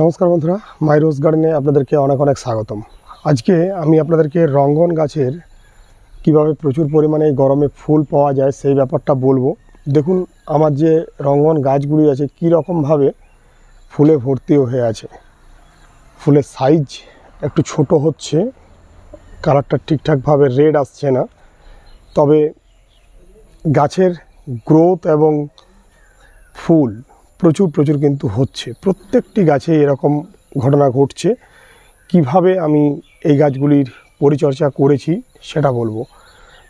নমস্কার বন্ধুরা, মাই রোজ গার্ডেনে আপনাদেরকে অনেক অনেক স্বাগতম। আজকে আমি আপনাদেরকে রঙ্গন গাছের কীভাবে প্রচুর পরিমাণে গরমে ফুল পাওয়া যায় সেই ব্যাপারটা বলব। দেখুন, আমার যে রঙ্গন গাছগুলি আছে কী রকমভাবে ফুলে ভর্তি হয়ে আছে। ফুলের সাইজ একটু ছোট হচ্ছে কালারটা ঠিকঠাকভাবে রেড আসছে না। তবে গাছের গ্রোথ এবং ফুল প্রচুর প্রচুর কিন্তু হচ্ছে। প্রত্যেকটি গাছে এরকম ঘটনা ঘটছে। কীভাবে আমি এই গাছগুলির পরিচর্যা করেছি সেটা বলব।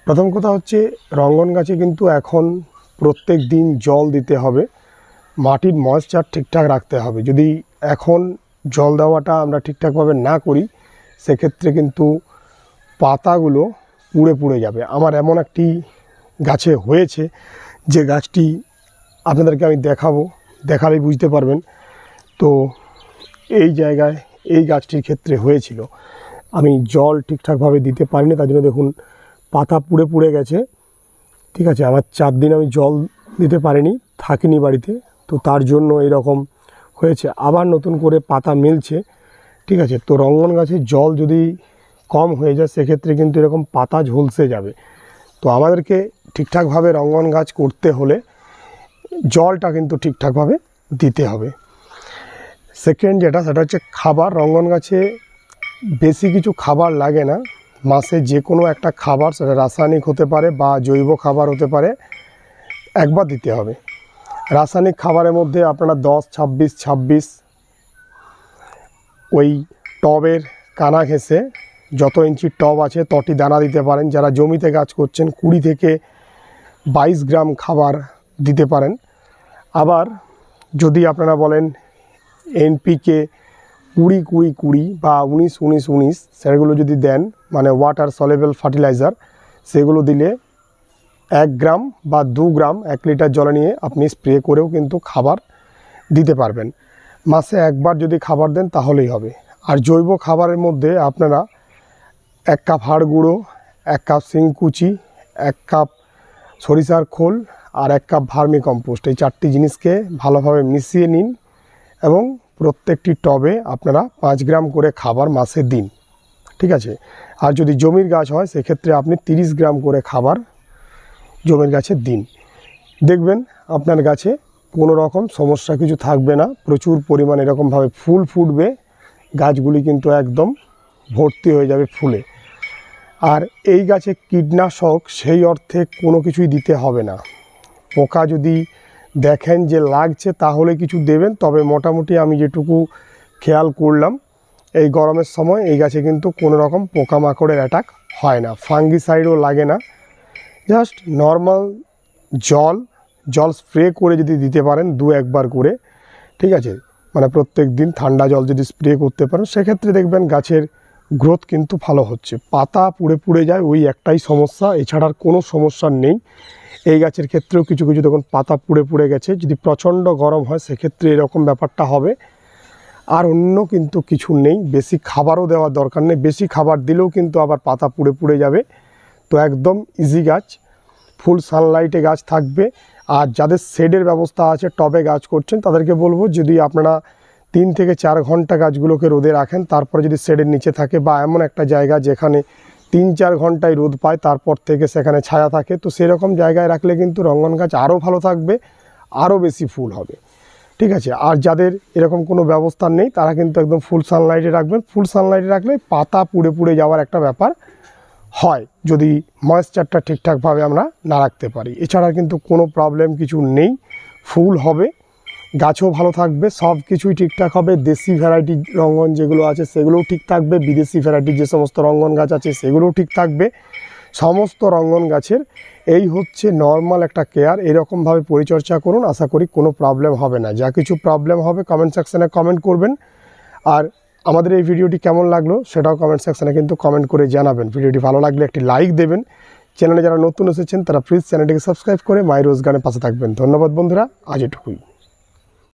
প্রথম কথা হচ্ছে, রঙ্গন গাছে কিন্তু এখন প্রত্যেক দিন জল দিতে হবে। মাটির ময়েশ্চার ঠিকঠাক রাখতে হবে। যদি এখন জল দেওয়াটা আমরা ঠিকঠাকভাবে না করি, সেক্ষেত্রে কিন্তু পাতাগুলো পুড়ে পুড়ে যাবে। আমার এমন একটি গাছে হয়েছে, যে গাছটি আপনাদেরকে আমি দেখাবো। দেখালেই বুঝতে পারবেন। তো এই জায়গায় এই গাছটির ক্ষেত্রে হয়েছিল। আমি জল ঠিকঠাকভাবে দিতে পারিনি, তার জন্য দেখুন পাতা পুড়ে পুড়ে গেছে। ঠিক আছে, আমার চার দিন আমি জল দিতে পারিনি, থাকিনি বাড়িতে। তো তার জন্য এরকম হয়েছে। আবার নতুন করে পাতা মিলছে। ঠিক আছে, তো রঙ্গন গাছে জল যদি কম হয়ে যায়, সেক্ষেত্রে কিন্তু এরকম পাতা ঝলসে যাবে। তো আমাদেরকে ঠিকঠাকভাবে রঙ্গন গাছ করতে হলে জলটা কিন্তু ঠিকঠাকভাবে দিতে হবে। সেকেন্ড যেটা, সেটা হচ্ছে খাবার। রঙ্গন গাছে বেশি কিছু খাবার লাগে না। মাসে যে কোনো একটা খাবার, সেটা রাসায়নিক হতে পারে বা জৈব খাবার হতে পারে, একবার দিতে হবে। রাসায়নিক খাবারের মধ্যে আপনারা দশ, ছাব্বিশ ছাব্বিশ ওই টবের কানা ঘেঁষে যত ইঞ্চির টব আছে তটি দানা দিতে পারেন। যারা জমিতে গাছ করছেন, কুড়ি থেকে বাইশ গ্রাম খাবার দিতে পারেন। আবার যদি আপনারা বলেন এনপিকে কুড়ি কুড়ি কুড়ি বা উনিশ উনিশ উনিশ সেগুলো যদি দেন মানে ওয়াটার সলেবল ফার্টিলাইজার সেগুলো দিলে এক গ্রাম বা দু গ্রাম এক লিটার জলে নিয়ে আপনি স্প্রে করেও কিন্তু খাবার দিতে পারবেন। মাসে একবার যদি খাবার দেন তাহলেই হবে। আর জৈব খাবারের মধ্যে আপনারা এক কাপ হাড় গুঁড়ো, এক কাপ শিংকুচি এক কাপ সরিষার খোল আর এক কাপ ভার্মি কম্পোস্ট এই চারটি জিনিসকে ভালোভাবে মিশিয়ে নিন এবং প্রত্যেকটি টবে আপনারা পাঁচ গ্রাম করে খাবার মাসে দিন। ঠিক আছে? আর যদি জমির গাছ হয়, সেক্ষেত্রে আপনি তিরিশ গ্রাম করে খাবার জমির গাছে দিন। দেখবেন আপনার গাছে কোনো রকম সমস্যা কিছু থাকবে না। প্রচুর পরিমাণে এরকমভাবে ফুল ফুটবে। গাছগুলি কিন্তু একদম ভর্তি হয়ে যাবে ফুলে। আর এই গাছে কীটনাশক সেই অর্থে কোনো কিছুই দিতে হবে না। পোকা যদি দেখেন যে লাগছে তাহলে কিছু দেবেন। তবে মোটামুটি আমি যেটুকু খেয়াল করলাম, এই গরমের সময় এই গাছে কিন্তু কোনো রকম পোকামাকড়ের অ্যাটাক হয় না। ফাঙ্গিসাইডও লাগে না। জাস্ট নর্মাল জল জল স্প্রে করে যদি দিতে পারেন দু একবার করে, ঠিক আছে? মানে প্রত্যেক দিন ঠান্ডা জল যদি স্প্রে করতে পারেন, সেক্ষেত্রে দেখবেন গাছের গ্রোথ কিন্তু ভালো হচ্ছে। পাতা পুড়ে পুড়ে যায়, ওই একটাই সমস্যা। এছাড়া আর কোনো সমস্যা নেই। এই গাছের ক্ষেত্রেও কিছু কিছু দেখুন পাতা পুড়ে পুড়ে গেছে। যদি প্রচণ্ড গরম হয়, সেক্ষেত্রে এরকম ব্যাপারটা হবে। আর অন্য কিন্তু কিছু নেই। বেশি খাবারও দেওয়ার দরকার নেই। বেশি খাবার দিলেও কিন্তু আবার পাতা পুড়ে পুড়ে যাবে। তো একদম ইজি গাছ। ফুল সানলাইটে গাছ থাকবে। আর যাদের শেডের ব্যবস্থা আছে, টবে গাছ করছেন, তাদেরকে বলব যদি আপনারা তিন থেকে চার ঘণ্টা গাছগুলোকে রোদে রাখেন, তারপরে যদি শেডের নিচে থাকে বা এমন একটা জায়গা যেখানে তিন চার ঘন্টায় রোদ পায়, তারপর থেকে সেখানে ছায়া থাকে। তো সেরকম জায়গায় রাখলে কিন্তু রঙ্গন গাছ আরও ভালো থাকবে আরও বেশি ফুল হবে। ঠিক আছে? আর যাদের এরকম কোনো ব্যবস্থা নেই, তারা কিন্তু একদম ফুল সানলাইটে রাখবেন। ফুল সানলাইটে রাখলে পাতা পুড়ে পুড়ে যাওয়ার একটা ব্যাপার হয়, যদি ময়েশ্চারটা ঠিকঠাকভাবে আমরা না রাখতে পারি। এছাড়া কিন্তু কোনো প্রবলেম কিছু নেই। ফুল হবে। গাছও ভালো থাকবে, সব কিছুই ঠিকঠাক হবে, দেশি ভ্যারাইটি রঙ্গন যেগুলো আছে সেগুলোও ঠিক থাকবে, বিদেশি ভ্যারাইটির যে সমস্ত রঙ্গন গাছ আছে সেগুলোও ঠিক থাকবে। সমস্ত রঙ্গন গাছের এই হচ্ছে নর্মাল একটা কেয়ার এরকমভাবে পরিচর্যা করুন, আশা করি কোনো প্রবলেম হবে না। যা কিছু প্রবলেম হবে কমেন্ট সেকশানে কমেন্ট করবেন। আর আমাদের এই ভিডিওটি কেমন লাগল সেটাও কমেন্ট সেকশানে কিন্তু কমেন্ট করে জানাবেন। ভিডিওটি ভালো লাগলে একটি লাইক দেবেন। চ্যানেলে যারা নতুন এসেছেন তারা প্লিজ চ্যানেলটিকে সাবস্ক্রাইব করে মাই রোজগানের পাশে থাকবেন। ধন্যবাদ বন্ধুরা, আজ এটুকুই।